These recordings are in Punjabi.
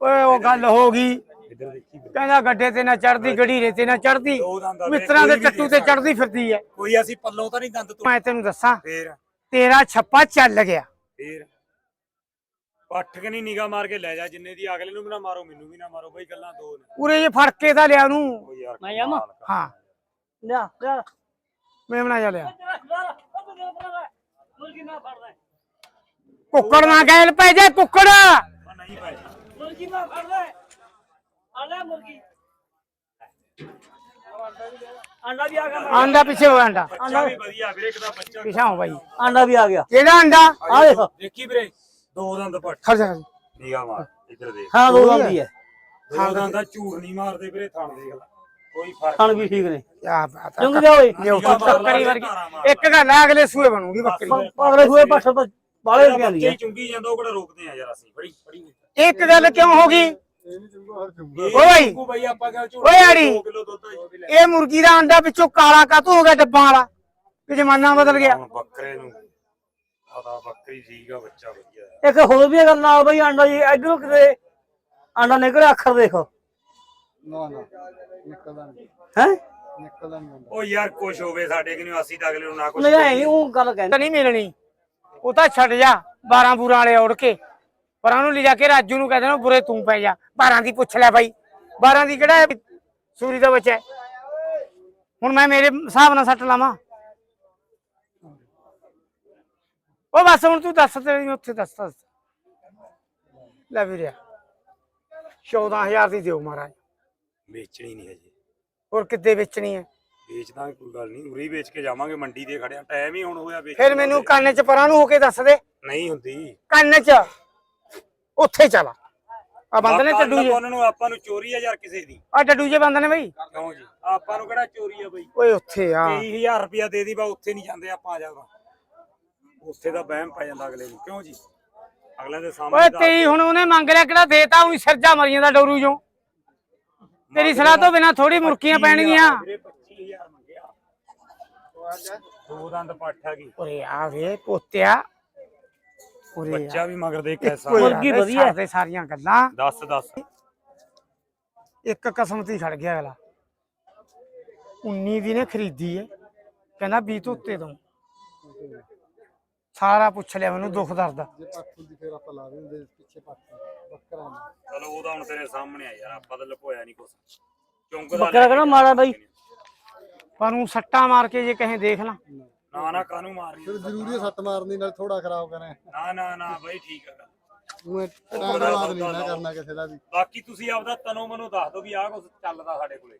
ਓਏ ਉਹ ਗੱਲ ਹੋ ਗਈ। ਕਹਿੰਦਾ ਗੱਡੇ ਤੇ ਨਾ ਚੜਦੀ ਗੜੀ ਰੇ ਤੇ ਨਾ ਚੜਦੀ ਮਿੱਤਰਾਂ ਦੇ ਟੱਟੂ ਤੇ ਚੜਦੀ ਫਿਰਦੀ ਐ। ਕੋਈ ਅਸੀਂ ਪੱਲੋਂ ਤਾਂ ਨਹੀਂ ਦੰਦ ਤੋਂ ਮੈਂ ਤੈਨੂੰ ਦੱਸਾਂ ਫੇਰ? ਤੇਰਾ ਛੱਪਾ ਚੱਲ ਗਿਆ। ਫੇਰ? ਪੱਠ ਕੇ ਨਹੀਂ ਨਿਗਾ ਮਾਰ ਕੇ ਲੈ ਜਾ ਜਿੰਨੇ ਦੀ ਅਗਲੇ ਨੂੰ ਵੀ ਨਾ ਮਾਰੋ ਮੈਨੂੰ ਵੀ ਨਾ ਮਾਰੋ ਬਈ ਗੱਲਾਂ ਦੋ ਨੇ। ਉਰੇ ਜੇ ਫੜ ਕੇ ਤਾਂ ਲਿਆ ਨੂੰ ਓ ਯਾਰ ਮੈਂ ਜਾਵਾਂ? ਹਾਂ। ਲਿਆ ਲਿਆ। ਮੇਮਣਾ ਜਾ ਲਿਆ। ਮੁਰਗੀ ਨਾ ਫੜਦਾ ਕੁੱਕੜ ਨਾ ਗੈਲ ਪੈ ਜਾ ਕੁੱਕੜ। ਨਹੀਂ ਮੁਰਗੀ ਨਾ ਫੜਦਾ ਆ ਲੈ ਮੁਰਗੀ। ਅੰਡਾ ਵੀ ਆ ਗਿਆ। ਆਂਡਾ ਪਿੱਛੇ ਹੋ ਆਂਡਾ। ਬੱਚਾ ਵੀ ਵਧੀਆ ਵੀਰੇ ਇੱਕ ਦਾ ਬੱਚਾ। ਪਿਛਾਓ ਬਾਈ। ਅੰਡਾ ਵੀ ਆ ਗਿਆ। ਕਿਹੜਾ ਆਂਡਾ? ਆ ਦੇਖੋ। ਦੇਖੀ ਵੀਰੇ ਦੋ ਦੰਦ ਪੱਠ ਖਰਚਾ ਨਿਗਾ ਮਾਰ ਇੱਧਰ ਦੇਖ। ਹਾਂ ਦੋ ਆਂਦੀ ਹੈ ਦੋ ਦੰਦ ਦਾ ਝੂਠ ਨਹੀਂ ਮਾਰਦੇ ਵੀਰੇ ਥਣ ਦੇਖ ਲੈ। ਕੋਈ ਫ਼ਰਕ ਵੀ ਠੀਕ ਨੇ। ਕਿਆ ਬਾਤ ਚੁੰਗ ਜਾ ਓਏ। ਬੱਕਰੀ ਵਰਗੀ। ਇੱਕ ਗੱਲ ਆ ਅਗਲੇ ਸੂਏ ਬਣੂਗੀ ਬੱਕਰੀ। ਅਗਲੇ ਹੋਏ ਪਾਸੇ ਤਾਂ ਬਾਲੇ ਰੁਪਿਆ ਦੀ ਬੱਚੇ ਹੈ ਹੀ ਚੁੰਗੀ ਜਾਂਦਾ ਉਹ ਕਿਹੜਾ ਰੋਕਦੇ ਆ ਯਾਰ ਅਸੀਂ। ਬੜੀ ਬੜੀ ਇੱਕ ਗੱਲ ਕਿਉਂ ਹੋ ਗਈ? ਓਏ। ਕੋ ਬਈ ਆਪਾਂ ਕਿਹਾ ਝੂਠ ਓਏ ਆੜੀ। 2 ਕਿਲੋ ਦੁੱਧ ਆ ਜੀ। ਇਹ ਮੁਰਗੀ ਦਾ ਅੰਡਾ ਵਿੱਚੋਂ ਕਾਲਾ ਕਾਤੋਂ ਹੋ ਗਿਆ ਡੱਬਾਂ ਵਾਲਾ? ਕਿ ਜ਼ਮਾਨਾ ਬਦਲ ਗਿਆ। ਹੁਣ ਬੱਕਰੇ ਨੂੰ। ਆਦਾ ਬੱਕਰੀ ਠੀਕ ਆ ਬੱਚਾ ਵਧੀਆ ਹੈ। ਇੱਕ ਹੋਰ ਵੀ ਗੱਲ ਨਾਲ ਬਈ ਅੰਡਾ ਜੀ ਇਧਰੋਂ ਕਿਤੇ ਅੰਡਾ ਨਿਕਲਿਆ ਅੱਖਰ ਦੇਖੋ। ਨਾ ਨਾ ਨਿਕਲਦਾ ਨਹੀਂ। ਹੈ? ਨਿਕਲਦਾ ਨਹੀਂ ਹੁੰਦਾ ਉਹ ਯਾਰ ਕੁਛ ਹੋਵੇ ਸਾਡੇ ਕਿ ਨਹੀਂ ਅਸੀਂ ਤਾਂ ਅਗਲੇ ਨੂੰ ਨਾ ਕੁਛ ਨਹੀਂ ਐ ਨਹੀਂ ਉਹ ਗੱਲ ਕਹਿੰਦਾ। ਤਾਂ ਨਹੀਂ ਮਿਲਣੀ। ਉਹ ਤਾਂ ਛੱਡ ਜਾ 12 ਬੂਰਾਂ ਵਾਲੇ ਉੜ ਕੇ। ਪਰ ਉਹਨੂੰ ਲਿਜਾ ਕੇ ਰਾਜੂ ਨੂੰ ਕਹਿ ਦੇਣਾ ਬੁਰੇ ਤੂੰ ਪੈ ਜਾ। 12 ਦੀ ਪੁੱਛ ਲੈ ਬਾਈ। 12 ਦੀ ਕਿਹੜਾ? ਸੂਰੀ ਦਾ ਬੱਚਾ। ਹੁਣ ਮੈਂ ਮੇਰੇ ਹਿਸਾਬ ਨਾਲ ਸੱਟ ਲਾਵਾਂ। ਉਹ ਬਸ ਹੁਣ ਤੂੰ ਦੱਸ ਤੇ ਉੱਥੇ ਦੱਸ ਦੱਸ। ਲੈ ਵੀਰਿਆ 14000 ਦੀ ਦਿਓ ਮਹਾਰਾਜ। ਵੇਚਣੀ ਨਹੀਂ ਹਜੇ। ਹੋਰ ਕਿੱਦੇ ਵੇਚਣੀ ਹੈ? ਵੇਚਦਾ ਕੋਈ ਗੱਲ ਨਹੀਂ ਉਰੀ ਵੇਚ ਕੇ ਜਾਵਾਂਗੇ ਮੰਡੀ ਤੇ ਖੜਿਆ। ਟਾਈਮ ਹੀ ਹੁਣ ਹੋਇਆ ਵੇਚ ਫਿਰ ਮੈਨੂੰ ਕੰਨ 'ਚ ਪਰਾਂ ਨੂੰ ਹੋ ਕੇ ਦੱਸ ਦੇ। ਨਹੀਂ ਹੁੰਦੀ। ਕੰਨ 'ਚ। ਉੱਥੇ ਚਲਾ। ਆ ਬੰਦ ਨੇ ਟੱਡੂ ਜੇ। ਉਹਨਾਂ ਨੂੰ ਆਪਾਂ ਨੂੰ ਚੋਰੀ ਆ ਯਾਰ ਕਿਸੇ ਦੀ। ਆ ਟੱਡੂ ਜੇ ਬੰਦ ਨੇ ਬਈ। ਕਿਉਂ ਜੀ? ਆਪਾਂ ਨੂੰ ਕਿਹੜਾ ਚੋਰੀ ਆ ਬਈ? ਓਏ ਉੱਥੇ ਆ। 23000 ਰੁਪਇਆ ਦੇ ਦੀ ਬਾ ਉੱਥੇ ਨਹੀਂ ਜਾਂਦੇ ਆਪਾਂ ਆ ਜਾਗਾ ਉੱਥੇ ਦਾ ਵਹਿਮ ਪੈ ਜਾਂਦਾ ਅਗਲੇ ਨੂੰ। ਕਿਉਂ ਜੀ? ਅਗਲੇ ਦੇ ਸਾਹਮਣੇ ਓਏ ਤੇਰੀ ਹੁਣ ਉਹਨੇ ਮੰਗ ਲਿਆ ਕਿਹੜਾ ਦੇਤਾ ਉਹੀ ਸਿਰਜਾ ਮਰੀ ਜਾਂਦਾ ਡੋਰੂ ਜੋ ਤੇਰੀ ਸਲਾਹ ਤੋਂ ਬਿਨਾ ਥੋੜੀ ਮੁਰਕੀਆਂ ਪੈਣਗੀਆਂ। ਵੀਰੇ 25000 ਮੰਗਿਆ। ਦੋ ਦੰਦ ਪੱਠ ਗਈ। ਓਏ ਆ ਵੇ ਪੋਤਿਆ। ਬੱਚਾ ਵੀ ਮਗਰ ਦੇ ਕੈਸਾ ਮੁਰਗੀ ਵਧੀਆ। ਤੇ ਸਾਰੀਆਂ ਗੱਲਾਂ। ਦੱਸ ਦੱਸ। ਇੱਕ ਕਿਸਮ ਦੀ ਖੜ ਗਿਆ ਅਗਲਾ। 19 ਦੀ ਨੇ ਖਰੀਦੀ ਏ। ਕਹਿੰਦਾ 20 ਤੋਂ ਉੱਤੇ ਦਊਂ। ਸਾਰਾ ਪੁੱਛ ਲਿਆ ਮੈਨੂੰ ਦੁੱਖ ਦਰਦ। ਜੇ ਪੱਖ ਹੁੰਦੀ ਫਿਰ ਆਪਾਂ ਲਾ ਦਿੰਦੇ ਪਿੱਛੇ ਪੱਖ ਬੱਕਰਾ ਨਹੀਂ ਚਲੋ ਉਹਦਾ ਹੁਣ ਤੇਰੇ ਸਾਹਮਣੇ ਆ ਯਾਰ ਆਪਾਂ ਤਾਂ ਲੁਕੋਇਆ ਨਹੀਂ ਕੁਛ। ਚੁੰਕ ਦਾ ਬੱਕਰਾ ਕਿਹੜਾ ਮਾੜਾ ਬਾਈ? ਪਰ ਉਹ ਸੱਟਾਂ ਮਾਰ ਕੇ ਜੇ ਕਹੇ ਦੇਖ ਲਾ। ਨਾ ਨਾ ਕਾਨੂੰ ਮਾਰੀ ਫਿਰ ਜ਼ਰੂਰੀ ਹੈ ਸੱਟ ਮਾਰਨੀ ਨਾਲ ਥੋੜਾ ਖਰਾਬ ਕਰੇ। ਨਾ ਨਾ ਨਾ ਬਈ ਠੀਕ ਆ। ਉਹ ਟਾਈਮ ਨਹੀਂ ਨਾ ਕਰਨਾ ਕਿਸੇ ਦਾ ਵੀ। ਬਾਕੀ ਤੁਸੀਂ ਆਪਦਾ ਤਨੋ ਮਨੋ ਦੱਸ ਦਿਓ ਵੀ ਆਹ ਕੁਝ ਚੱਲਦਾ ਸਾਡੇ ਕੋਲੇ।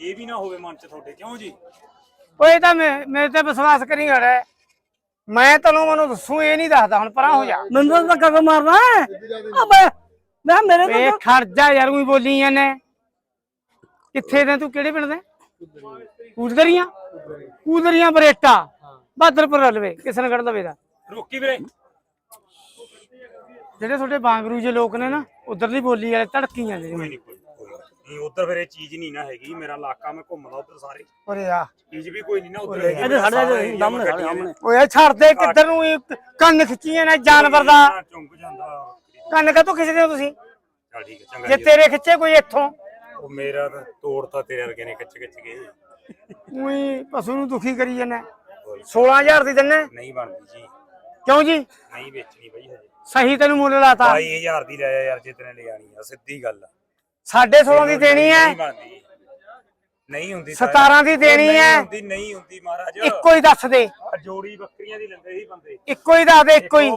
ਇਹ ਵੀ ਨਾ ਹੋਵੇ ਮਨ ਚ ਤੁਹਾਡੇ ਕਿਉਂ ਜੀ? ਓਏ ਤਾਂ ਮੈਂ- ਮੇਰੇ ਤੇ ਵਿਸ਼ਵਾਸ ਕਰੀ ਖੜਾ ਮੈਂ ਤੈਨੂੰ ਮੈਨੂੰ ਦੱਸੂ ਇਹ ਨਹੀਂ ਦੱਸਦਾ ਹੁਣ ਪਰਾਂ ਹੋ ਜਾ। ਮੈਨੂੰ ਤਾਂ ਕਿਉਂ ਮਾਰਨਾ? ਹੈ ਆ। ਮੈਂ ਮੈਂ ਮੇਰੇ ਤੋਂ ਖੜ ਜਾ ਯਾਰ ਉਹੀ ਬੋਲੀ ਜਾਂਦੇ। ਕਿੱਥੇ ਦੇ ਤੂੰ ਕਿਹੜੇ ਪਿੰਡ ਦੇ? ਕੂਦਰੀਆਂ? ਕੂਦਰੀਆਂ ਬਰੇਟਾ। ਬਾਦਰਪੁਰ ਰਲਵੇ ਕਿਸਨਗੜ ਲਵੇ ਦਾ ਰੋਕੀ ਵੀਰੇ। ਜਿਹੜੇ ਤੁਹਾਡੇ ਬਾਂਗਰੂ ਜੇ ਲੋਕ ਨੇ ਨਾ ਉਧਰਲੀ ਬੋਲੀ ਵਾਲੇ ਧੜਕੀ ਜਾਂਦੇ ਕੋਈ ਨੇ ਨਹੀਂ ਕੋਈ ਉਧਰ ਫਿਰ ਇਹ ਚੀਜ਼ ਨਹੀਂ ਨਾ ਹੈਗੀ। ਮੇਰਾ ਇਲਾਕਾ ਮੈਂ ਘੁੰਮਦਾ ਉਧਰ ਸਾਰੇ। ਓਰੇ ਆ। ਚੀਜ਼ ਵੀ ਕੋਈ ਨਹੀਂ ਨਾ ਉਧਰ ਇਹਦੇ ਸਾਡੇ ਦੇ ਸਾਹਮਣੇ ਸਾਡੇ ਸਾਹਮਣੇ ਓਏ ਛੱਡ ਦੇ ਕਿੱਧਰ ਨੂੰ ਇਹ ਕੰਨ ਖਿੱਚੀਆਂ ਨੇ ਜਾਨਵਰ ਦਾ। ਚੁੰਕ ਜਾਂਦਾ। ਕੰਨ ਕਾ ਖਿੱਚਦੇ ਹੋ ਤੁਸੀਂ? ਚਲ ਠੀਕ ਹੈ ਚੰਗਾ ਜੇ ਜੀ। ਤੇਰੇ ਖਿੱਚੇ ਕੋਈ ਇੱਥੋਂ। ਉਹ ਮੇਰਾ ਤਾਂ ਤੋੜਤਾ ਤੇਰੇ ਵਰਗੇ ਨੇ ਖਿੱਚ ਖਿੱਚ ਕੇ ਉਹੀ ਪਸ਼ੂ ਨੂੰ ਦੁਖੀ ਕਰੀ ਜਾਂਦੇ 16000 ਦੀ ਦਿੰਨੇ ਨਹੀਂ ਬਣਦੀ ਜੀ। ਕਿਉਂ ਜੀ? ਨਹੀਂ ਵੇਚਣੀ ਬਈ ਹਜੇ। ਸਹੀ ਤੈਨੂੰ ਮੁੱਲ ਲਾਤਾ। 22000 ਦੀ ਲੈ ਜਾ ਯਾਰ ਜਿੱਤਨੇ ਲੈ ਜਾਣੀ ਆ ਸਿੱਧੀ ਗੱਲ ਆ। ਸਾਢੇ 16 ਦੀ ਦੇਣੀ ਹੈ ਨਹੀਂ ਬਣਦੀ। ਨਹੀਂ ਹੁੰਦੀ 17 ਦੀ ਦੇਣੀ ਨਹੀਂ ਹੈ ਹੁੰਦੀ ਨਹੀਂ ਹੁੰਦੀ ਮਹਾਰਾਜ। ਇੱਕੋ ਹੀ ਦੱਸ ਦੇ। ਜੋੜੀ ਬੱਕਰੀਆਂ ਦੀ ਲੈਂਦੇ ਸੀ ਬੰਦੇ। ਇੱਕੋ ਹੀ ਦੱਸ ਦੇ ਇੱਕੋ ਹੀ।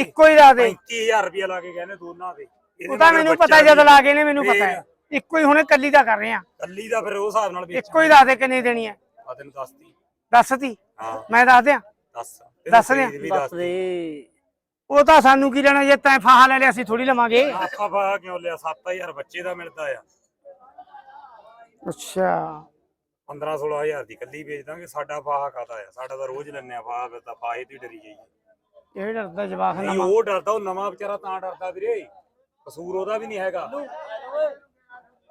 ਇੱਕੋ ਹੀ ਦੱਸ ਦੇ। 35000 ਰੁਪਇਆ ਲਾ ਕੇ ਕਹਿੰਦੇ ਦੋਨਾਂ ਦੇ। ਇਹਦੇ ਉਹ ਤਾਂ ਮਗਰ ਮੈਨੂੰ ਪਤਾ ਜਦ ਲਾ ਗਏ ਨੇ ਮੈਨੂੰ ਪਤਾ ਹੈ। ਇੱਕੋ ਹੀ ਹੁਣੇ ਕੱਲੀ ਦਾ ਕਰ ਰਹੇ ਆ ਕੱਲੀ ਦਾ ਫਿਰ ਉਹ ਹਿਸਾਬ ਨਾਲ ਵੇਚ ਇੱਕੋ ਹੀ ਦੱਸ ਦੇ ਕਿੰਨੀ ਦੇਣੀ ਹੈ। ਆ ਤੈਨੂੰ ਦੱਸਤੀ। ਦੱਸਤੀ? ਹਾਂ। ਮੈਂ ਦੱਸ ਦਿਆਂ? ਦੱਸ। ਦੱਸ ਦਿਆਂ। ਦੱਸ ਦੇ। ਉਹ ਤਾਂ ਸਾਨੂੰ ਕੀ ਲੈਣਾ ਜੇ ਤੈਂ ਫਾਹਾ ਲੈ ਲਿਆ ਅਸੀਂ ਥੋੜੀ ਲਵਾਂਗੇ। ਆਪਾਂ ਫਾ ਕਿਉਂ ਲਿਆ? 7000 ਬੱਚੇ ਦਾ ਮਿਲਦਾ ਆ। ਅੱਛਾ। 15 16000 ਦੀ ਕੱਲੀ ਵੇਚ ਦਾਂਗੇ। ਸਾਡਾ ਫਾਹਾ ਕਾਦਾ ਆ? ਸਾਡਾ ਤਾਂ ਰੋਜ਼ ਲੈਣੇ ਆ ਫਾਹਾ ਫਿਰ ਤਾਂ ਫਾਹੇ ਤੋਂ ਡਰੀ ਜਾਈਏ। ਇਹ ਡਰਦਾ ਜਵਾਕ ਨਹੀਂ ਨਾ ਉਹ ਡਰਦਾ ਉਹ ਨਵਾਂ ਵਿਚਾਰਾ ਤਾਂ ਡਰਦਾ ਵੀਰੇ। ਕਸੂਰ ਉਹਦਾ ਵੀ ਨਹੀਂ ਹੈਗਾ।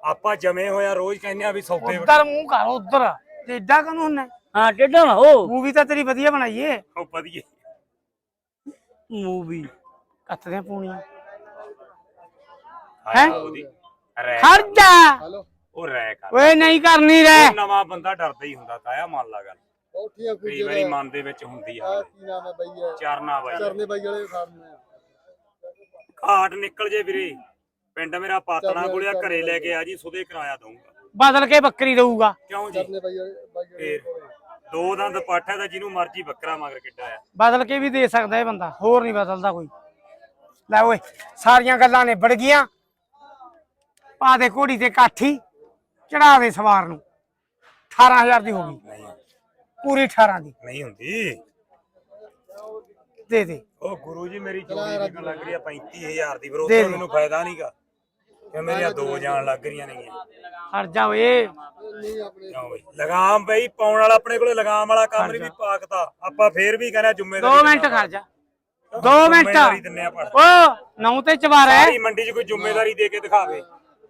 ਆਪਾਂ ਜਮੇ ਹੋਇਆ ਰੋਜ਼ ਕਹਿੰਦੇ ਆ ਵੀ ਸੌਦੇ ਉਧਰ ਮੂੰਹ ਕਰ ਉਧਰ। ਏਡਾ ਕਾਨੂੰ ਹੁੰਨਾ ਹਾਂ? ਟੇਡਾ ਨਾ ਹੋ ਮੂਵੀ ਤਾਂ ਤੇਰੀ ਵਧੀਆ ਬਣਾਈਏ। ਉਹ ਵਧੀਆ। ਮੂਵੀ ਕੱਤ ਦੇ ਪੂਣੀਆਂ। ਹੈਂ? ਖਰਚਾ ਹਲੋ। ਉਹ ਰਹਿ ਕਰ। ਓਏ ਨਹੀਂ ਕਰਨੀ ਰਹਿ। ਨਵਾਂ ਬੰਦਾ ਡਰਦਾ ਹੀ ਹੁੰਦਾ ਤਾਇਆ ਮੰਨ ਲਾ ਗੱਲ। ਉਹ ਠੀਕ ਆ ਕੋਈ ਕਈ ਵਾਰੀ ਮਨ ਦੇ ਵਿੱਚ ਹੁੰਦੀ ਆ। ਆ ਕੀ ਨਾਮ ਹੈ ਬਾਈ ਇਹ? ਚਰਨਾ ਬਾਈ। ਚਰਨੇ ਬਾਈ ਵਾਲੇ ਫਾਰਮ ਨੇ ਘਾਟ ਨਿਕਲ ਜੇ ਵੀਰੇ। ਪਿੰਡ ਮੇਰਾ ਪਾਤਣਾ ਕੋਲਿਆ ਘਰੇ ਲੈ ਕੇ ਆ ਜੀ ਸੁਦੇ ਕਿਰਾਇਆ ਦਊਂਗਾ। ਬਦਲ ਕੇ ਬੱਕਰੀ ਦਊਗਾ। ਕਿਉਂ ਜੀ? ਬਾਈ ਬਾਈ ਫੇਰ। ਦੋ ਦੰਦ ਪਾਠਾ ਦਾ ਜਿਹਨੂੰ ਮਰਜ਼ੀ ਬੱਕਰਾ ਮਗਰ ਕਿੱਡਾ ਆ ਬਦਲ ਕੇ ਵੀ ਦੇ ਸਕਦਾ ਇਹ ਬੰਦਾ ਹੋਰ ਨਹੀਂ ਬਦਲਦਾ ਕੋਈ। ਲੈ ਓਏ ਸਾਰੀਆਂ ਗੱਲਾਂ ਨੇ ਵੜ ਗਈਆਂ। ਪਾ ਦੇ ਘੋੜੀ ਤੇ ਕਾਠੀ ਚੜਾ ਦੇ ਸਵਾਰ ਨੂੰ। 18000 ਦੀ ਹੋ ਗਈ। ਨਹੀਂ। ਪੂਰੀ 18 ਦੀ। ਨਹੀਂ ਹੁੰਦੀ। ਦੇ ਦੇ। ਉਹ ਗੁਰੂ ਜੀ ਮੇਰੀ ਜੋੜੀ ਨਿਕਲ ਲੱਗ ਰਹੀ ਆ 35000 ਦੀ। ਵਿਰੋਧ। ਮੈਨੂੰ ਫਾਇਦਾ ਨਹੀਂਗਾ ਕਿ ਮੇਰੀਆਂ ਦੋ ਜਾਣ ਲੱਗ ਰਹੀਆਂ ਨੇਗੀਆਂ। ਹਟ ਜਾ ਓਏ। ਕਿਉਂ ਬਈ ਲਗਾਮ ਬਈ ਪਾਉਣ ਵਾਲਾ ਆਪਣੇ ਕੋਲੇ ਲਗਾਮ ਵਾਲਾ ਕੰਮ ਨਹੀਂ ਵੀ ਪਾਕਤਾ। ਆਪਾਂ ਫੇਰ ਵੀ ਕਹਿੰਦੇ ਜ਼ਿੰਮੇਵਾਰੀ 2 ਮਿੰਟ ਖੜ ਜਾ। 2 ਮਿੰਟ। ਜ਼ਿੰਮੇਵਾਰੀ ਦਿੰਨੇ ਆ ਪੜ ਓ ਨੌ ਤੇ ਚਵਾਰ ਹੈ। ਸਾਰੀ ਮੰਡੀ 'ਚ ਕੋਈ ਜ਼ਿੰਮੇਵਾਰੀ ਦੇ ਕੇ ਦਿਖਾਵੇ।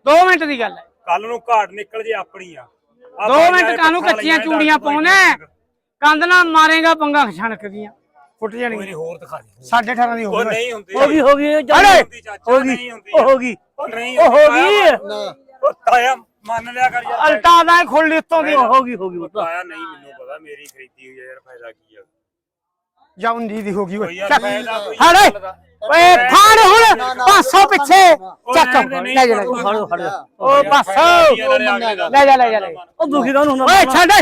2 ਮਿੰਟ ਦੀ ਗੱਲ ਹੈ। ਕੱਲ ਨੂੰ ਘਾਟ ਨਿਕਲ ਜੇ ਆਪਣੀ ਆ। ਆਹ 2 ਬਾਈਆਂ ਮਿੰਟ ਨੇ ਕਾਨੂੰ ਪੱਠਾ ਕੱਚੀਆਂ ਲਈਆਂ ਚੂੜੀਆਂ ਪਾਉਣਾ ਕੰਧ ਨਾਲ ਮਾਰੇਗਾ ਪੰਗਾ ਛਣਕ ਗਈਆਂ ਫੁੱਟ ਕੋਈ ਜਾਣਗੀਆਂ ਨਹੀਂ ਹੋਰ ਦਿਖਾ ਦੇ 18.5 ਦੀ ਹੋ ਉਹ ਗਈ ਨਹੀਂ ਹੁੰਦੀ। ਹੋ ਗਈ ਹੋ ਗਈ ਅਰੇ! ਜਾਣੀ। ਹੁੰਦੀ ਚਾਚਾ ਹੋ ਗਈ ਨਹੀਂ ਹੁੰਦੀ। ਉਹ ਹੋ ਗਈ। ਉਹ ਨਹੀਂ ਉਹ ਹੋ ਗਈ। ਨਾ। ਉਹ ਤਾਇਆ ਮੰਨ ਲਿਆ ਕਰ ਯਾਰ। ਅਲਟਾ ਦਾ ਖੁੱਲ ਲਈ ਉੱਤੋਂ ਦੀ। ਉਹ ਹੋ ਗਈ ਹੋ ਗਈ ਉਹ ਤਾਂ ਤਾਇਆ ਨਹੀਂ ਮੈਨੂੰ ਪਤਾ ਮੇਰੀ ਖਰੀਦੀ ਹੋਈ ਆ ਯਾਰ ਫਾਇਦਾ ਕੀ ਆ? ਜਾਂ 19 ਦੀ ਹੋ ਗਈ ਕੋਈ ਓਏ ਯਾਰ ਚੱਕ। ਫਾਇਦਾ ਕੋਈ ਹੜੇ ਗੱਲ ਦਾ। ਓਏ ਫਾੜ ਹੁਣ। 500 ਪਿੱਛੇ। ਚੱਕ। ਲੈ ਜਾ ਲੈ। ਜਾ। ਫੜ ਫੜ। ਓ ਬਸ। ਲੈ ਜਾ ਲੈ ਜਾ ਲੈ ਜਾ। ਉਹ ਦੁਖੀ ਕਾਹਨੂੰ ਹੁੰਦਾ ਓਏ ਛੱਡ।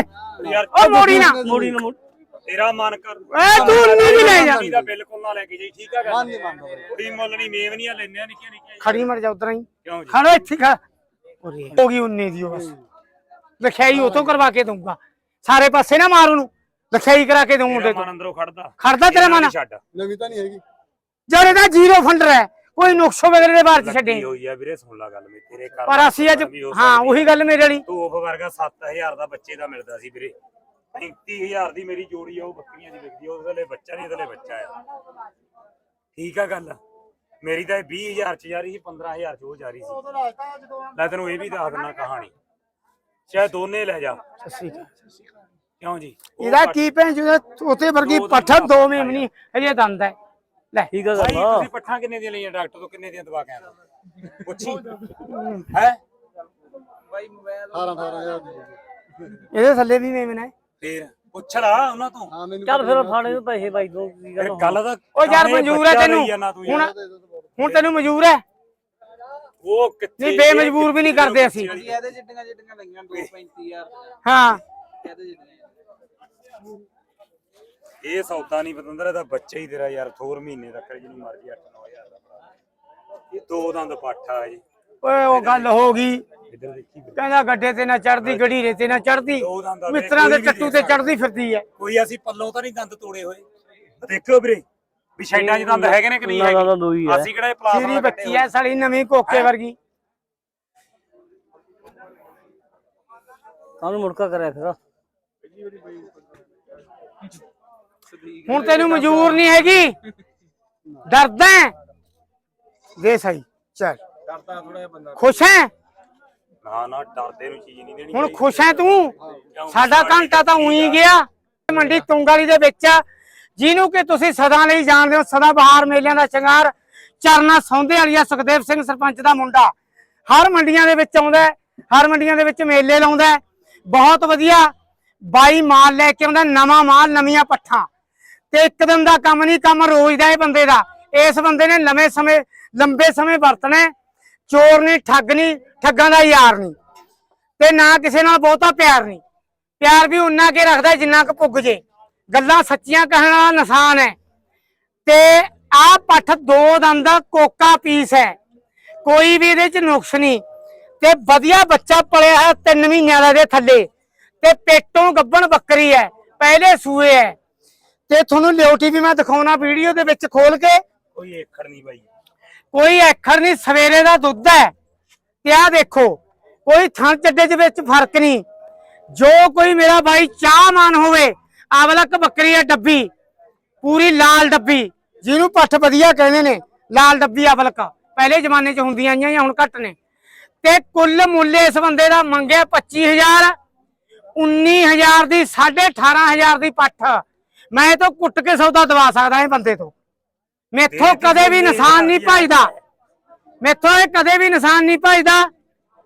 ਯਾਰ ਓ ਮੋੜੀ ਨਾ। ਮੋੜੀ ਨਾ ਮੋੜ। ਤੇਰਾ ਮਨ ਕਰ ਓਏ ਤੂੰ ਉਨੀ ਵੀ ਲੈ ਜਾ। ਦਾ ਬਿਲਕੁਲ ਨਾ ਲੈ ਕੇ ਜਾਈ ਠੀਕ ਆ ਗੱਲ? ਮੰਨ ਨਹੀਂ ਮੰਨਦਾ ਕੁੜੀ ਮੁੱਲ ਨਹੀਂ ਮੇਵਨੀਆਂ ਲੈਣੀਆਂ ਨਿੱਕੀਆਂ ਨਿੱਕੀਆਂ ਖੜੀ ਮਰ ਜਾ ਉਧਰ ਹੀ ਕਿਉਂ ਜੀ? ਖੜੋ ਇੱਥੇ ਖੜ। ਹੋ ਗਈ 19 ਦੀ ਉਹ ਬਸ। ਲਿਖਾਈ ਉਹ ਤੋਂ ਕਰਵਾ ਕੇ ਦਊਂਗਾ। ਸਾਰੇ ਪਾਸੇ ਨਾ ਮਾਰ ਉਹਨੂੰ। ਲਿਖਾਈ ਕਰਾ ਕੇ ਦਊਂ ਮੁੰਡੇ ਤੋਂ। ਮਨ ਅੰਦਰੋਂ ਖੜਦਾ। ਖੜਦਾ ਤੇਰਾ ਮਨ? ਛੱਡ। ਨਵੀਂ ਤਾਂ ਨਹੀਂ ਹੈਗੀ। ਜਿਹੜੇ ਦਾ ਜ਼ੀਰੋ ਫੰਡਰ ਹੈ। ਕੋਈ ਨੁਕਸੋ ਵਗੈਰੇ ਦੇ ਬਾਅਦ ਚ ਛੱਡੇ। ਹੋਈ ਆ ਵੀਰੇ ਸੁਣ ਲੈ ਗੱਲ ਮੇਰੀ ਤੇਰੇ ਘਰ ਪਰ ਅਸੀਂ ਅੱਜ ਹੋ ਉਹੀ ਗੱਲ ਮੇਰੇ ਵਾਲੀ। ਤੋਫ ਵਰਗਾ 7000 ਦਾ ਬੱਚੇ ਦਾ ਮਿਲਦਾ ਸੀ ਵੀਰੇ। 35000 ਦੀ ਮੇਰੀ ਜੋੜੀ ਆ ਉਹ ਬੱਕਰੀਆਂ ਦੀ ਵਿਕਦੀ ਆ, ਉਹਦੇ ਥੱਲੇ ਬੱਚਾ ਨਹੀਂ ਉਹਦੇ ਥੱਲੇ ਬੱਚਾ ਆ। ਠੀਕ ਆ ਗੱਲ। ਮੇਰੀ ਤਾਂ ਇਹ 20000 ਚ ਜਾ ਰਹੀ ਸੀ 15000 ਚ ਉਹ ਜਾ ਰਹੀ ਸੀ। ਲੈ ਤੈਨੂੰ ਇਹ ਵੀ ਦੱਸ ਦਿੰਦਾ ਕਹਾਣੀ। ਚਾਹੇ ਦੋਨੇ ਲੈ ਜਾ। ਸੱਸੀ। ਕਿਉਂ ਜੀ? ਉਹ ਇਹਦਾ ਕੀ ਭੈਣ ਜਿਹਦਾ ਉਤੇ ਵਰਗੀ ਦੋ ਪੱਠ ਦੋ ਮੇਮਨੀ ਹਜੇ ਦੰਦ ਹੈ। ਲੈ। ਠੀਕ ਆ ਭਾਈ ਗੱਲ ਤੁਸੀਂ ਪੱਠਾਂ ਕਿੰਨੇ ਦੀਆਂ ਲਈਆਂ ਡਾਕਟਰ ਤੋਂ ਕਿੰਨੇ ਦੀਆਂ ਦਵਾ ਕੇ ਆਇਆ ਪੁੱਛੀ। ਹੈ। 18 18000 ਦੀ ਇਹਦੇ ਥੱਲੇ ਵੀ ਮੇਮਨ ਹੈ। ਫੇਰ ਪੁੱਛ ਲਾ ਉਹਨਾਂ ਤੋਂ। ਹਾਂ ਮੈਨੂੰ ਚੱਲ ਫਿਰ ਫਾੜੇ ਨੂੰ ਪੈਸੇ ਬਾਈ ਦੋ ਕੀ ਗੱਲ ਗੱਲ ਦਾ ਉਹ ਯਾਰ ਮਨਜ਼ੂਰ ਹੈ ਤੈਨੂੰ। ਹੁਣ ਹੁਣ ਤੈਨੂੰ ਮਨਜ਼ੂਰ ਹੈ ਉਹ ਕਿੱਥੇ ਨਹੀਂ, ਬੇਮਜਬੂਰ ਵੀ ਨਹੀਂ ਕਰਦੇ ਅਸੀਂ। ਇਹਦੇ ਜਿੱਡੀਆਂ ਜਿੱਡੀਆਂ ਲਈਆਂ 2.35000 ਹਾਂ। ਇਹਦੇ ਜਿੱਡੀਆਂ। ਇਹ ਸੌਦਾ ਨਹੀਂ ਪਤੰਦਰ ਇਹਦਾ ਬੱਚਾ ਹੀ ਤੇਰਾ ਯਾਰ ਥੋਰ ਮਹੀਨੇ ਤੱਕ ਜਿਹਨੂੰ ਮਰਜ਼ੀ 8-9000 ਦਾ ਭਰਾ। ਇਹ ਦੋ ਦੰਦ ਪਾਠਾ ਜੀ ਓਏ ਉਹ ਗੱਲ ਹੋ ਗਈ। ਇੱਧਰ ਦੇਖੀ ਵੀਰੇ। ਕਹਿੰਦਾ ਗੱਡੇ ਤੇ ਨਾ ਚੜਦੀ ਗੜੀ ਰੇ ਤੇ ਨਾ ਚੜਦੀ ਦੋ ਦੰਦ ਆ ਵੀਰੇ, ਮਿੱਤਰਾਂ ਦੇ ਕੋਈ ਵੀ ਟੱਟੂ ਤੇ ਚੜਦੀ ਫਿਰਦੀ ਹੈ ਕੋਈ ਅਸੀਂ ਪੱਲੋਂ ਤਾਂ ਨਹੀਂ ਦੰਦ ਤੋੜੇ ਹੋਏ। ਦੇਖਿਓ ਵੀਰੇ ਵੀ ਸ਼ੈਡਾਂ 'ਚ ਦੰਦ ਹੈਗੇ ਨੇ ਕਿ ਨਹੀਂ ਹੈਗੇ। ਅਸੀਂ ਕਿਹੜਾ ਇਹ ਪਲਾਸ ਸੀਰੀ ਬੱਚੀ ਐ ਸਾਲੀ ਨਵੀਂ ਕੋਕੇ ਵਰਗੀ। ਕਾਹਨੂੰ ਮੁੜਕਾ ਕਰਿਆ ਫਿਰ। ਹੁਣ ਤੈਨੂੰ ਮਨਜ਼ੂਰ ਨਹੀਂ ਹੈਗੀ? ਡਰਦਾ ਹੈ? ਦੇ ਸਹੀ ਚੱਲ। ਕਰਦਾ ਥੋੜਾ ਜਿਹਾ ਬੰਦਾ। ਖੁਸ਼ ਹੈ? ਨਾ ਨਾ ਡਰਦੇ ਨੂੰ ਚੀਜ਼ ਨਹੀਂ ਦੇਣੀ ਹੁਣ। ਖੁਸ਼ ਹੈ ਤੂੰ? ਸਾਡਾ ਘੰਟਾ ਤਾਂ ਉਹੀ ਗਿਆ। ਮੰਡੀ ਤੁੰਗਾਲੀ ਦੇ ਵਿੱਚ ਜਿਹਨੂੰ ਕਿ ਤੁਸੀਂ ਸਦਾ ਲਈ ਜਾਣਦੇ ਹੋ ਸਦਾ ਬਹਾਰ ਮੇਲਿਆਂ ਦਾ ਸ਼ਿੰਗਾਰ। ਚਰਨਾ ਸੌਂਦੇ ਵਾਲੀਆ ਸੁਖਦੇਵ ਸਿੰਘ ਸਰਪੰਚ ਦਾ ਮੁੰਡਾ। ਹਰ ਮੰਡੀਆਂ ਦੇ ਵਿੱਚ ਆਉਂਦਾ ਹਰ ਮੰਡੀਆਂ ਦੇ ਵਿੱਚ ਮੇਲੇ ਲਾਉਂਦਾ। ਬਹੁਤ ਵਧੀਆ। ਬਾਈ ਮਾਲ ਲੈ ਕੇ ਆਉਂਦਾ ਨਵਾਂ ਮਾਲ ਨਵੀਆਂ ਪੱਠਾਂ। ਤੇ ਇੱਕ ਦਿਨ ਦਾ ਕੰਮ ਨਹੀਂ ਕੰਮ ਰੋਜ਼ ਦਾ ਇਹ ਬੰਦੇ ਦਾ। ਇਸ ਬੰਦੇ ਨੇ ਲੰਮੇ ਸਮੇਂ ਲੰਬੇ ਸਮੇਂ ਵਰਤਣਾ। ਚੋਰ ਨਹੀਂ ਠੱਗ ਨਹੀਂ ਠੱਗਾਂ ਦਾ ਯਾਰ ਨਹੀਂ ਤੇ ਨਾ ਕਿਸੇ ਨਾਲ ਬਹੁਤਾ ਪਿਆਰ ਨਹੀਂ। ਪਿਆਰ ਵੀ ਉਨਾ ਕੇ ਰੱਖਦਾ ਜਿੰਨਾ ਕੁ ਪੁੱਗ ਜੇ। ਗੱਲਾਂ ਸੱਚੀਆਂ ਕਹਿਣ ਵਾਲਾ ਨਿਸ਼ਾਨ ਹੈ। ਤੇ ਆਹ ਪੱਠ ਦੋ ਦੰਦ ਦਾ ਕੋਕਾ ਪੀਸ ਹੈ। ਕੋਈ ਵੀ ਇਹਦੇ ਚ ਨੁਕਸ ਨਹੀਂ। ਤੇ ਵਧੀਆ ਬੱਚਾ ਪਲਿਆ ਹੈ 3 ਮਹੀਨਿਆਂ ਦਾ ਦੇ ਥੱਲੇ। ਤੇ ਪੇਟੋਂ ਗੱਬਣ ਬੱਕਰੀ ਹੈ। ਪਹਿਲੇ ਸੂਏ ਹੈ। ਤੇ ਤੁਹਾਨੂੰ ਲਿਓਟੀ ਵੀ ਮੈਂ ਦਿਖਾਉਣਾ ਵੀਡੀਓ ਦੇ ਵਿੱਚ ਖੋਲ ਕੇ। ਕੋਈ ਏਖੜ ਨਹੀਂ ਬਾਈ। ਕੋਈ ਅੱਖਰ ਨਹੀਂ ਸਵੇਰੇ ਦਾ ਦੁੱਧ ਹੈ। ਆਹ ਦੇਖੋ ਕੋਈ ਥਣ ਚੱਡੇ ਦੇ ਵਿੱਚ ਫ਼ਰਕ ਨਹੀਂ। ਜੋ ਕੋਈ ਮੇਰਾ ਭਾਈ ਚਾਹਮਾਨ ਹੋਵੇ ਆਵਲਕ ਬੱਕਰੀ ਹੈ ਡੱਬੀ ਪੂਰੀ ਲਾਲ ਡੱਬੀ ਜਿਹਨੂੰ ਪੱਠ ਵਧੀਆ ਕਹਿੰਦੇ ਨੇ ਲਾਲ ਡੱਬੀ ਆਵਲਕ ਪਹਿਲੇ ਜ਼ਮਾਨੇ 'ਚ ਹੁੰਦੀਆਂ ਆਈਆਂ ਜਾਂ ਹੁਣ ਘੱਟ ਨੇ। ਤੇ ਕੁੱਲ ਮੁੱਲ ਇਸ ਬੰਦੇ ਦਾ ਮੰਗਿਆ 25000 19000 ਦੀ 18500 ਦੀ ਪੱਠ। ਮੈਂ ਤਾਂ ਕੁੱਟ ਕੇ ਸੌਦਾ ਦਵਾ ਸਕਦਾ ਇਹ ਬੰਦੇ ਤੋਂ। ਮੈਥੋਂ ਕਦੇ ਵੀ ਨਿਸ਼ਾਨ ਨਹੀਂ ਭਜਦਾ ਮੈਥੋਂ ਇਹ ਕਦੇ ਵੀ ਨਿਸ਼ਾਨ ਨਹੀਂ ਭਜਦਾ।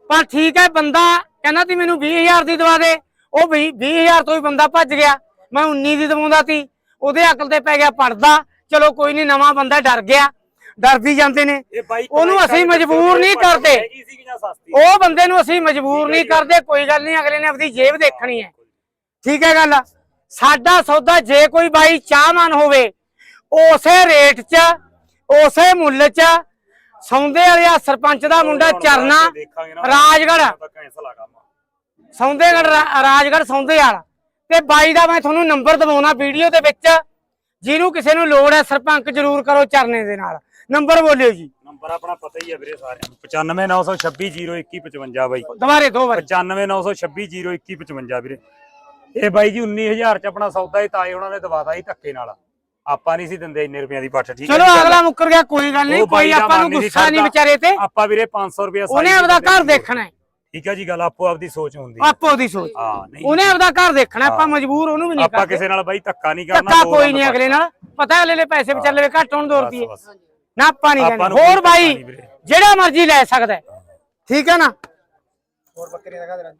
ਪਰ ਠੀਕ ਹੈ ਬੰਦਾ ਕਹਿੰਦਾ ਤੀ ਮੈਨੂੰ 20000 ਦੀ ਦਵਾ ਦੇ। ਉਹ ਵੀ 20000 ਤੋਂ ਹੀ ਬੰਦਾ ਭੱਜ ਗਿਆ। ਮੈਂ 19 ਦੀ ਦਵਾਉਂਦਾ ਤੀ ਉਹਦੇ ਅਕਲ ਤੇ ਪੈ ਗਿਆ ਪੜਦਾ ਚਲੋ ਕੋਈ ਨਹੀਂ ਨਵਾਂ ਬੰਦਾ ਡਰ ਗਿਆ। ਡਰ ਵੀ ਜਾਂਦੇ ਨੇ। ਉਹਨੂੰ ਅਸੀਂ ਮਜਬੂਰ ਨਹੀਂ ਕਰਦੇ। ਉਹ ਬੰਦੇ ਨੂੰ ਅਸੀਂ ਮਜਬੂਰ ਨਹੀਂ ਕਰਦੇ। ਕੋਈ ਗੱਲ ਨਹੀਂ ਅਗਲੇ ਨੇ ਆਪਣੀ ਜੇਬ ਦੇਖਣੀ ਹੈ। ਠੀਕ ਹੈ ਗੱਲ। ਸਾਡਾ ਸੌਦਾ ਜੇ ਕੋਈ ਬਾਈ ਚਾਹਮਾਨ ਹੋਵੇ ਉਸੇ ਰੇਟ 'ਚ ਉਸੇ ਮੁੱਲ 'ਚ ਸੌਂਦੇ ਵਾਲਿਆ ਸਰਪੰਚ ਦਾ ਮੁੰਡਾ ਚਰਨਾ ਕੰਮ। ਸੌਂਦੇਗੜ ਰਾਜਗੜ੍ਹ ਸੌਂਦੇ ਵਾਲਾ। ਤੇ ਬਾਈ ਦਾ ਮੈਂ ਤੁਹਾਨੂੰ ਨੰਬਰ ਦਵਾਉਣਾ ਵੀਡੀਓ ਦੇ ਵਿੱਚ। ਜਿਹਨੂੰ ਕਿਸੇ ਨੂੰ ਲੋੜ ਹੈ ਸਰਪੰਚ ਜ਼ਰੂਰ ਕਰੋ ਚਰਨੇ ਦੇ ਨਾਲ। ਨੰਬਰ ਬੋਲਿਓ ਜੀ। ਨੰਬਰ ਆਪਣਾ ਪਤਾ ਹੀ ਹੈ ਵੀਰੇ ਸਾਰਿਆਂ ਨੂੰ। 9596202155 ਬਾਈ। ਦੁਬਾਰੇ ਦੋ ਵਾਰ। 9596202155 ਵੀਰੇ। ਇਹ ਬਾਈ ਜੀ 19000 ਚ ਆਪਣਾ ਸੌਦਾ ਹੀ ਤਾਏ ਉਹਨਾਂ ਨੇ ਦਵਾਤਾ ਸੀ ਧੱਕੇ ਨਾਲ। ਆਪਾਂ ਨਹੀਂ ਸੀ ਦਿੰਦੇ ਇੰਨੇ ਰੁਪਈਆਂ ਦੀ ਪੱਠ ਠੀਕ ਹੈ ਚਲੋ ਜੀ? ਅਗਲਾ ਮੁੱਕਰ ਗਿਆ ਕੋਈ ਗੱਲ ਨਹੀਂ ਉਹ ਬਾਈ ਕੋਈ ਦਾ ਆਪਾਂ ਨੂੰ ਮਨ ਨਹੀਂ ਗੁੱਸਾ ਨਹੀਂ। ਵਿਚਾਰੇ ਤੇ। ਆਪਾਂ ਵੀਰੇ 500 ਰੁਪਏ ਉਹਨੇ ਆਪਦਾ ਘਰ ਦੇਖਣਾ ਹੈ। ਠੀਕ ਹੈ ਜੀ ਗੱਲ ਆਪੋ ਆਪਦੀ ਸੋਚ ਹੁੰਦੀ ਹੈ। ਆਪੋ ਦੀ ਸੋਚ। ਹਾਂ ਨਹੀਂ। ਉਹਨੇ ਆਪਦਾ ਘਰ ਦੇਖਣਾ ਆਪਾਂ। ਮਜਬੂਰ ਉਹਨੂੰ ਵੀ ਨਹੀਂ ਆਪਾਂ ਕਿਸੇ ਨਾਲ ਬਾਈ ਧੱਕਾ ਨਹੀਂ ਕਰਨਾ ਧੱਕਾ ਦੋ ਕੋਈ ਨਹੀਂ ਅਗਲੇ ਨਾਲ। ਪਤਾ ਅਗਲੇ ਦੇ ਪੈਸੇ ਵਿਚਾਲੇ ਦੇ ਘੱਟ ਹੋਣ 2 ਬਸ, ਰੁਪਏ ਬਸ। ਨਾ ਆਪਾਂ ਨਹੀਂ ਆਪਾਂ ਕਹਿੰਦੇ। ਨੂੰ ਹੋਰ ਕੋਈ ਬਾਈ ਨਹੀਂ ਵੀਰੇ। ਜਿਹੜਾ ਮਰਜ਼ੀ ਲੈ ਸਕਦਾ ਹੈ। ਠੀਕ ਹੈ ਨਾ? ਦੇ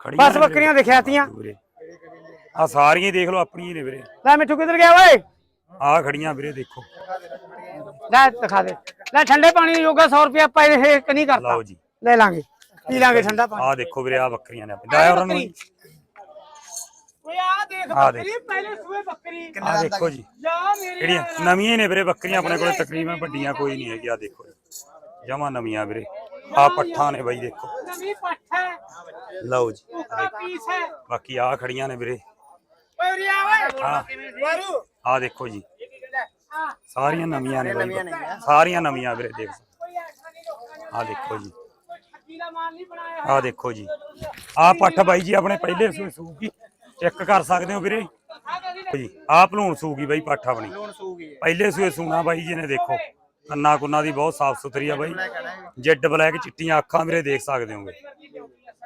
ਖੜੀਆਂ ਬਸ ਨੇ ਵੀਰੇ। ਬੱਕਰੀਆਂ ਦਿਖਿਆਤੀਆਂ। ਵੀਰੇ। ਆ ਸਾਰੀਆਂ ਹੀ ਦੇਖ ਲਓ ਆਪਣੀਆਂ ਹੀ ਨੇ ਵੀਰੇ। ਲੈ ਮਿੱਠੂ ਕਿੱਧਰ ਗਿਆ ਓਏ? ਆ ਖੜੀਆਂ ਵੀਰੇ ਦੇਖੋ। ਲੈ ਦਿਖਾ ਦੇ। ਲੈ ਠੰਡੇ ਪਾਣੀ ਯੋਗਾ 100 ਰੁਪਏ ਆਪਾਂ ਇਹ ਇੱਕ ਨਹੀਂ ਕਰਤਾ। ਲਓ ਜੀ। ਲੈ ਲਾਂਗੇ। ਪੀ ਲਾਂਗੇ ਠੰਡਾ ਪਾਣੀ। ਆ ਦੇਖੋ ਵੀਰੇ ਆ ਬੱਕਰੀਆਂ ਨੇ ਆਪਣੇ। ਜਾਇਆ ਉਹਨਾਂ ਨੂੰ ਓਏ ਆ ਦੇਖ ਆਹ ਦੇਖ। ਬੱਕਰੀ ਪਹਿਲੇ ਸੂਏ ਬੱਕਰੀ। ਆ ਦੇਖੋ ਜੀ। ਜਾ ਮੇਰੀ ਜਿਹੜੀਆਂ ਨਵੀਆਂ ਹੀ ਨੇ ਵੀਰੇ ਬੱਕਰੀਆਂ ਆਪਣੇ ਕੋਲ ਤਕਰੀਬਨ ਵੱਡੀਆਂ ਕੋਈ ਨਹੀਂ ਹੈਗੀ ਆ ਦੇਖੋ ਜਮਾ ਨਵੀਆਂ ਵੀਰੇ। ਆ ਪੱਠਾਂ ਨੇ ਬਾਈ ਦੇਖੋ। ਨਵੀਂ ਪੱਠ ਹੈ। ਲਓ ਜੀ। ਉੱਕਾ ਪੀਸ ਹੈ। ਬਾਕੀ ਆ ਖੜੀਆਂ ਨੇ ਵੀਰੇ। ਆ ਦੇਖੋ ਜੀ। ਸਾਰੀਆਂ ਨਵੀਆਂ ਨੇ ਬਾਈ। ਸਾਰੀਆਂ ਨਵੀਆਂ ਵੀਰੇ ਦੇਖ। ਆ ਦੇਖੋ ਜੀ। ਠੱਗੀ ਦਾ ਮਾਲ ਨਹੀਂ ਬਣਾਇਆ ਆ ਦੇਖੋ ਜੀ। ਆ ਪੱਠ ਬਾਈ ਜੀ ਆਪਣੇ ਪਹਿਲੇ ਸੂਏ ਸੂਗੀ। ਚੈੱਕ ਕਰ ਸਕਦੇ ਹੋ ਵੀਰੇ? ਜੀ ਆ ਭਲੂਣ ਸੂਗੀ ਬਾਈ ਪੱਠ ਆਪਣੀ। ਪਹਿਲੇ ਸੂਏ ਸੂਣਾ ਬਾਈ ਜੀ ਨੇ ਦੇਖੋ। ਕੰਨਾ ਕੁੰਨਾ ਦੀ ਬਹੁਤ ਸਾਫ਼ ਸੁਥਰੀ ਆ ਬਾਈ। ਜੈਡ ਬਲੈਕ ਚਿੱਟੀਆਂ ਅੱਖਾਂ ਵੀਰੇ ਦੇਖ ਸਕਦੇ ਹੋਗੇ।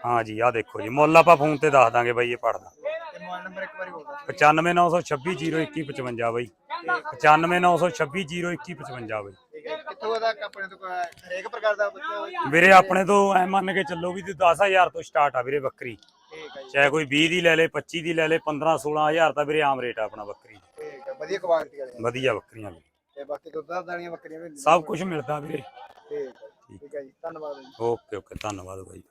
ਹਾਂ ਜੀ ਆ ਦੇਖੋ ਜੀ। ਮੁੱਲ ਆਪਾਂ ਫੋਨ ਤੇ ਦੱਸ ਦਾਂਗੇ ਬਾਈ ਇਹ ਪੜਦਾ ਮੋਬਾਈਲ ਨੰਬਰ ਇੱਕ ਵਾਰੀ ਹੋਰ ਦੱਸ 9596202155 ਬਾਈ। 9596202155 ਬਾਈ ਠੀਕ ਹੈ ਕਿੱਥੋਂ ਦਾ ਆਪਣੇ ਤੋਂ ਕੋਈ ਹਰੇਕ ਪ੍ਰਕਾਰ ਦਾ ਬੱਚਾ ਵੀਰੇ ਆਪਣੇ ਤੋਂ ਐ ਮੰਨ ਕੇ ਚੱਲੋ ਵੀ 10000 ਤੋਂ ਸਟਾਰਟ ਆ ਵੀਰੇ ਬੱਕਰੀ। ਠੀਕ ਹੈ ਜੀ। ਚਾਹੇ ਕੋਈ 20 ਦੀ ਲੈ ਲੇ 25 ਦੀ ਲੈ ਲੇ 15 16000 ਤਾਂ ਵੀਰੇ ਆਮ ਰੇਟ ਆ ਆਪਣਾ ਬੱਕਰੀ ਦਾ। ਠੀਕ ਹੈ ਵਧੀਆ ਕੁਆਲਿਟੀ ਵਾਲੇ ਵਧੀਆ ਬੱਕਰੀਆਂ ਵੀ ਤੇ ਬਾਕੀ ਦੁੱਧ ਦਾਣੀਆਂ ਬੱਕਰੀਆਂ ਵੀ ਸਭ ਕੁਝ ਮਿਲਦਾ ਵੀਰੇ। ਠੀਕ ਹੈ ਠੀਕ ਹੈ ਜੀ ਧੰਨਵਾਦ ਜੀ। ਓਕੇ ਓਕੇ ਧੰਨਵਾਦ ਬਾਈ।